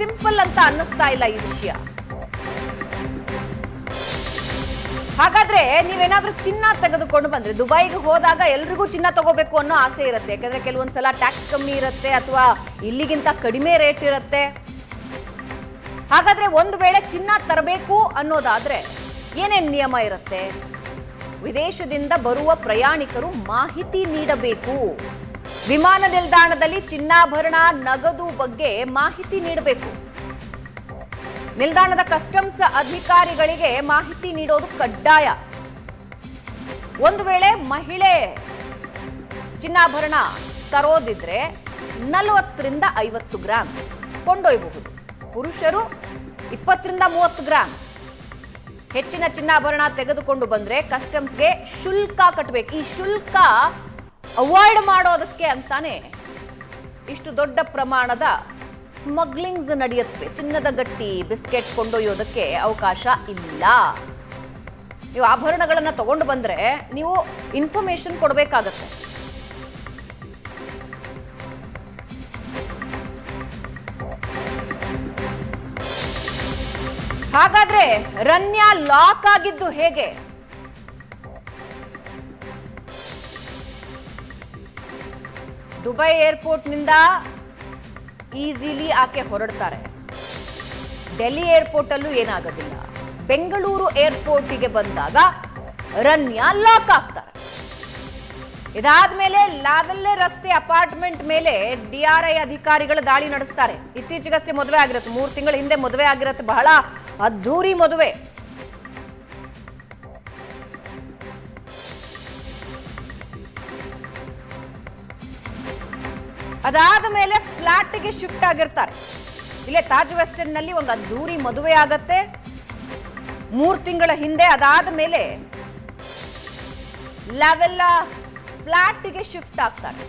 Simple ಅಂತ ಅನ್ನಿಸ್ತಾ ಇಲ್ಲ ಈ ವಿಷಯ. ಹಾಗಾದ್ರೆ ನೀವೇನಾದ್ರೂ ಚಿನ್ನ ತೆಗೆದುಕೊಂಡು ಬಂದ್ರೆ, ದುಬೈಗೆ ಹೋದಾಗ ಎಲ್ರಿಗೂ ಚಿನ್ನ ತಗೋಬೇಕು ಅನ್ನೋ ಆಸೆ ಇರುತ್ತೆ. ಯಾಕಂದ್ರೆ ಕೆಲವೊಂದ್ಸಲ ಟ್ಯಾಕ್ಸ್ ಕಮ್ಮಿ ಇರುತ್ತೆ ಅಥವಾ ಇಲ್ಲಿಗಿಂತ ಕಡಿಮೆ ರೇಟ್ ಇರುತ್ತೆ. ಹಾಗಾದ್ರೆ ಒಂದು ವೇಳೆ ಚಿನ್ನ ತರಬೇಕು ಅನ್ನೋದಾದ್ರೆ ಏನೇನ್ ನಿಯಮ ಇರುತ್ತೆ? ವಿದೇಶದಿಂದ ಬರುವ ಪ್ರಯಾಣಿಕರು ಮಾಹಿತಿ ನೀಡಬೇಕು. ವಿಮಾನ ನಿಲ್ದಾಣದಲ್ಲಿ ಚಿನ್ನಾಭರಣ ನಗದು ಬಗ್ಗೆ ಮಾಹಿತಿ ನೀಡಬೇಕು. ನಿಲ್ದಾಣದ ಕಸ್ಟಮ್ಸ್ ಅಧಿಕಾರಿಗಳಿಗೆ ಮಾಹಿತಿ ನೀಡೋದು ಕಡ್ಡಾಯ. ಒಂದು ವೇಳೆ ಮಹಿಳೆ ಚಿನ್ನಾಭರಣ ತರೋದಿದ್ರೆ ನಲವತ್ತರಿಂದ ಐವತ್ತು ಗ್ರಾಂ ಕೊಂಡೊಯ್ಯಬಹುದು. ಪುರುಷರು ಇಪ್ಪತ್ತರಿಂದ ಮೂವತ್ತು ಗ್ರಾಂ. ಹೆಚ್ಚಿನ ಚಿನ್ನಾಭರಣ ತೆಗೆದುಕೊಂಡು ಬಂದ್ರೆ ಕಸ್ಟಮ್ಸ್ಗೆ ಶುಲ್ಕ ಕಟ್ಟಬೇಕು ಈ ಶುಲ್ಕ ಅವಾಯ್ಡ್ ಮಾಡೋದಕ್ಕೆ ಅಂತಾನೆ ಇಷ್ಟು ದೊಡ್ಡ ಪ್ರಮಾಣದ ಸ್ಮಗ್ಲಿಂಗ್ಸ್ ನಡೆಯುತ್ತವೆ. ಚಿನ್ನದ ಗಟ್ಟಿ, ಬಿಸ್ಕೆಟ್ ಕೊಂಡೊಯ್ಯೋದಕ್ಕೆ ಅವಕಾಶ ಇಲ್ಲ. ನೀವು ಆಭರಣಗಳನ್ನ ತಗೊಂಡು ಬಂದ್ರೆ ನೀವು ಇನ್ಫಾರ್ಮೇಶನ್ ಕೊಡಬೇಕಾಗತ್ತೆ. ಹಾಗಾದ್ರೆ ರನ್ಯಾ ಲಾಕ್ ಆಗಿದ್ದು ಹೇಗೆ? ದುಬೈ ಏರ್ಪೋರ್ಟ್ನಿಂದ ಈಸಿಲಿ ಆಕೆ ಹೊರಡ್ತಾರೆ. ಡೆಲ್ಲಿ ಏರ್ಪೋರ್ಟ್ ಅಲ್ಲೂ ಏನಾಗೋದಿಲ್ಲ. ಬೆಂಗಳೂರು ಏರ್ಪೋರ್ಟಿಗೆ ಬಂದಾಗ ರನ್ಯಾ ಲಾಕ್ ಆಗ್ತಾರೆ. ಇದಾದ ಮೇಲೆ ಲಾವೆಲ್ಲೆ ರಸ್ತೆ ಅಪಾರ್ಟ್ಮೆಂಟ್ ಮೇಲೆ ಡಿಆರ್ಐ ಅಧಿಕಾರಿಗಳು ದಾಳಿ ನಡೆಸ್ತಾರೆ. ಇತ್ತೀಚೆಗಷ್ಟೇ ಮದುವೆ ಆಗಿರುತ್ತೆ. ಮೂರು ತಿಂಗಳ ಹಿಂದೆ ಮದುವೆ ಆಗಿರುತ್ತೆ. ಬಹಳ ಅದ್ಧೂರಿ ಮದುವೆ. ಅದಾದ ಮೇಲೆ ಫ್ಲಾಟ್ಗೆ ಶಿಫ್ಟ್ ಆಗಿರ್ತಾರೆ. ಇಲ್ಲೇ ತಾಜ್ ವೆಸ್ಟರ್ನ್ನಲ್ಲಿ ಒಂದು ಅದ್ದೂರಿ ಮದುವೆ ಆಗತ್ತೆ. ಮೂರು ತಿಂಗಳ ಹಿಂದೆ ಅದಾದ ಮೇಲೆ ಲೆವೆಲ್ಲ ಫ್ಲಾಟ್ಗೆ ಶಿಫ್ಟ್ ಆಗ್ತಾರೆ.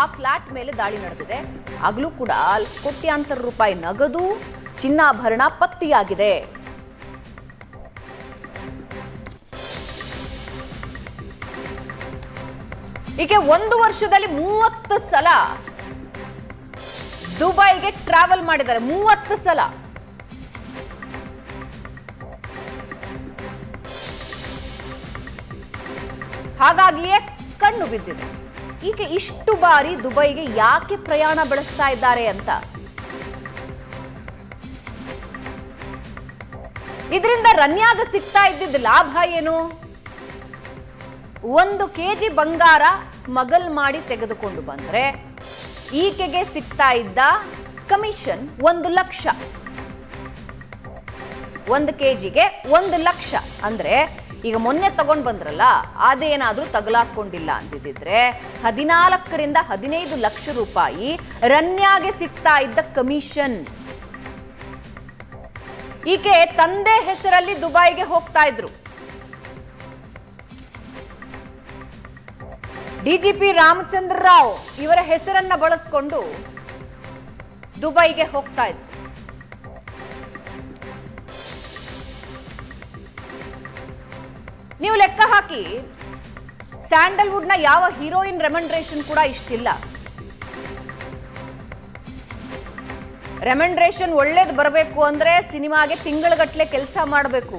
ಆ ಫ್ಲಾಟ್ ಮೇಲೆ ದಾಳಿ ನಡೆದಿದೆ. ಆಗಲೂ ಕೂಡ ಕೋಟ್ಯಾಂತರ ರೂಪಾಯಿ ನಗದು, ಚಿನ್ನಾಭರಣ ಪತ್ತೆಯಾಗಿದೆ. ಹೀಗೆ ಒಂದು ವರ್ಷದಲ್ಲಿ ಮೂವತ್ತು ಸಲ ದುಬೈಗೆ ಟ್ರಾವೆಲ್ ಮಾಡಿದ್ದಾರೆ. ಮೂವತ್ತು ಸಲ. ಹಾಗಾಗಿಯೇ ಕಣ್ಣು ಬಿದ್ದಿದೆ. ಈಕೆ ಇಷ್ಟು ಬಾರಿ ದುಬೈಗೆ ಯಾಕೆ ಪ್ರಯಾಣ ಬೆಳೆಸ್ತಾ ಇದ್ದಾರೆ ಅಂತ. ಇದರಿಂದ ರನ್ಯಾಗ ಸಿಗ್ತಾ ಇದ್ದಿದ್ದ ಲಾಭ ಏನು? ಒಂದು ಕೆಜಿ ಬಂಗಾರ ಸ್ಮಗಲ್ ಮಾಡಿ ತೆಗೆದುಕೊಂಡು ಬಂದ್ರೆ ಈಕೆಗೆ ಸಿಗ್ತಾ ಇದ್ದ ಕಮಿಷನ್ ಒಂದು ಲಕ್ಷ. ಒಂದು ಕೆಜಿಗೆ ಒಂದು ಲಕ್ಷ. ಅಂದ್ರೆ ಈಗ ಮೊನ್ನೆ ತಗೊಂಡ್ ಬಂದ್ರಲ್ಲ, ಅದೇನಾದ್ರೂ ತಗಲಾಕೊಂಡಿಲ್ಲ ಅಂತಿದ್ರೆ ಹದಿನಾಲ್ಕರಿಂದ ಹದಿನೈದು ಲಕ್ಷ ರೂಪಾಯಿ ರನ್ಯಾಗೆ ಸಿಗ್ತಾ ಇದ್ದ ಕಮಿಷನ್. ಈಕೆ ತಂದೆ ಹೆಸರಲ್ಲಿ ದುಬೈಗೆ ಹೋಗ್ತಾ ಇದ್ರು. ಡಿಜಿಪಿ ರಾಮಚಂದ್ರ ರಾವ್ ಇವರ ಹೆಸರನ್ನ ಬಳಸ್ಕೊಂಡು ದುಬೈಗೆ ಹೋಗ್ತಾ ಇದ್ರು. ನೀವು ಲೆಕ್ಕ ಹಾಕಿ, ಸ್ಯಾಂಡಲ್ವುಡ್ನ ಯಾವ ಹೀರೋಯಿನ್ ರೆಮಂಡ್ರೇಷನ್ ಕೂಡ ಇಷ್ಟಿಲ್ಲ. ರೆಮಂಡ್ರೇಷನ್ ಒಳ್ಳೇದು ಬರಬೇಕು ಅಂದ್ರೆ ಸಿನಿಮಾಗೆ ತಿಂಗಳಗಟ್ಟಲೆ ಕೆಲಸ ಮಾಡಬೇಕು.